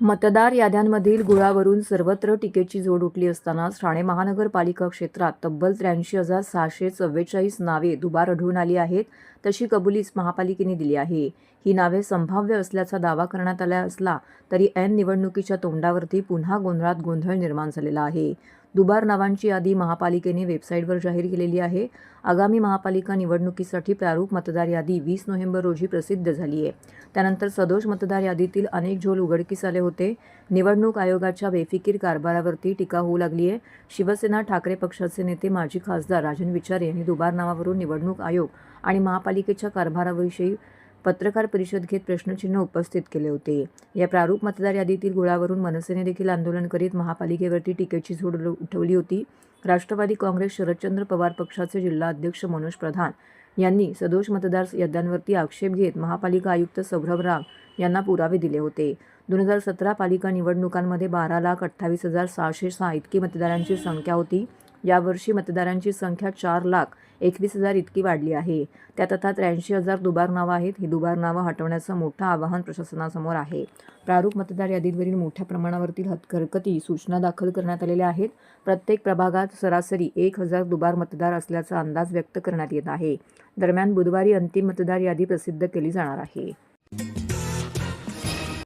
मतदार याद्यांमधील गुळावरून सर्वत्र टीकेची जोड उठली असतानाच ठाणे महानगरपालिका क्षेत्रात तब्बल त्र्याऐंशी हजार सहाशे चव्वेचाळीस नावे दुबार आढळून आली आहेत तशी कबुलीच महापालिकेने दिली आहे. ही नावे संभाव्य असल्याचा दावा करण्यात आला असला तरी ऐन निवडणुकीच्या तोंडावरती पुन्हा गोंधळात गोंधळ निर्माण झालेला आहे. दुबार नावांची यादी महापालिकेने वेबसाईटवर जाहीर केलेली आहे. आगामी महापालिका निवडणुकीसाठी प्रारूप मतदार यादी वीस नोव्हेंबर रोजी प्रसिद्ध झाली आहे त्यानंतर सदोष मतदार यादीतील अनेक झोल उघडकीस आले होते. निवडणूक आयोगाच्या बेफिकीर कारभारावरती टीका होऊ लागली आहे शिवसेना ठाकरे पक्षाचे नेते माजी खासदार राजन विचारे यांनी दुबार नावावरून निवडणूक आयोग आणि महापालिकेच्या कारभाराविषयी पत्रकार परिषद घेत प्रश्नचिन्ह उपस्थित केले होते. या प्रारूप मतदार यादीतील गुळावरून मनसेने देखील आंदोलन करीत महापालिकेवरती टीकेची झोड उठवली होती. राष्ट्रवादी काँग्रेस शरदचंद्र पवार पक्षाचे जिल्हा अध्यक्ष मनोज प्रधान यांनी सदोष मतदार याद्यांवरती आक्षेप घेत महापालिका आयुक्त सौरभ राव यांना पुरावे दिले होते. दोन हजार सतरा पालिका निवडणुकांमध्ये बारा लाख अठ्ठावीस हजार सहाशे सहा इतकी मतदारांची संख्या होती. यावर्षी मतदारांची संख्या चार लाख एकवीस हजार इतकी वाढली आहे. त्यात आता त्र्याऐंशी हजार दुबार नावं आहेत. ही दुबार नावं हटवण्याचं मोठं आवाहन प्रशासनासमोर आहे. प्रारूप मतदार यादीवरील मोठ्या प्रमाणावरती हरकती सूचना दाखल करण्यात आलेल्या आहेत. प्रत्येक प्रभागात सरासरी एक हजार दुबार मतदार असल्याचा अंदाज व्यक्त करण्यात येत आहे. दरम्यान बुधवारी अंतिम मतदार यादी प्रसिद्ध केली जाणार आहे.